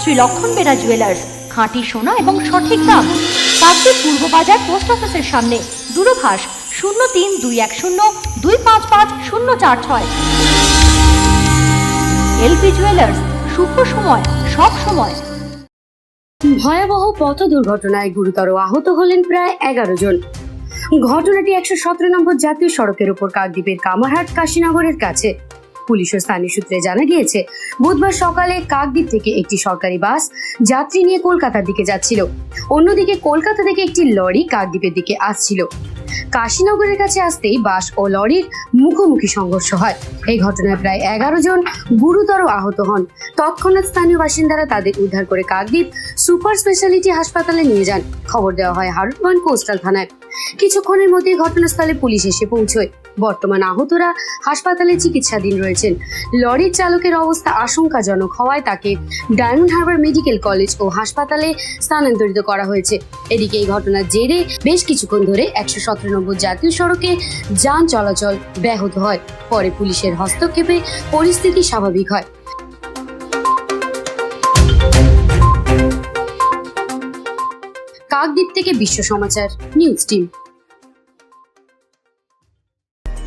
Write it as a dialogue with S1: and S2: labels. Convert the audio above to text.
S1: শ্রী লক্ষণ বেরা জুয়েলার্স খাঁটি সোনা এবং সঠিক দাম। কাকদ্বীপ পূর্ব বাজার পোস্ট অফিসের সামনে। দূরভাষ শূন্য তিন দুই এক শূন্য দুই পাঁচ পাঁচ শূন্য চার ছয়। এলপি জুয়েলার্স শুভ সময় সব সময়।
S2: ভয়াবহ পথ দুর্ঘটনায় গুরুতর আহত হলেন প্রায় এগারো জন। ঘটনাটি একশো সতেরো নম্বর জাতীয় সড়কের উপর কাকদ্বীপের কামারহাট কাশীনগরের কাছে। পুলিশ ও স্থানীয় সূত্রে জানা গিয়েছে, বুধবার সকালে কাকদ্বীপ থেকে একটি সরকারি বাস যাত্রী নিয়ে কলকাতার দিকে যাচ্ছিল। অন্যদিকে কলকাতা থেকে একটি লরি কাকদ্বীপের দিকে আসছিল। কাশীনগরের কাছে আসতেই বাস ও লরির মুখোমুখি সংঘর্ষ হয়। এই ঘটনায় প্রায় এগারো জন গুরুতর আহত হন। তৎক্ষণাৎ স্থানীয় বাসিন্দারা তাদের উদ্ধার করে কাকদ্বীপ সুপার স্পেশালিটি হাসপাতালে নিয়ে যান। খবর দেওয়া হয় হারুটমান কোস্টাল থানায়। কিছুক্ষণের মধ্যেই ঘটনাস্থলে পুলিশ এসে পৌঁছয়। বর্তমান আহতরা হাসপাতালে চিকিৎসাধীন রয়েছেন। লরির চালকের অবস্থা আশঙ্কাজনক হওয়ায় তাকে ডায়মন্ড হারবার মেডিকেল কলেজ ও হাসপাতালে স্থানান্তরিত করা হয়েছে। এদিকে এই ঘটনার জেরে বেশ কিছুক্ষণ ধরে একশো সতেরো নম্বর জাতীয় সড়কে যান চলাচল ব্যাহত হয়। পরে পুলিশের হস্তক্ষেপে পরিস্থিতি স্বাভাবিক হয়। কাকদ্বীপ থেকে Biswa Samachar, news team.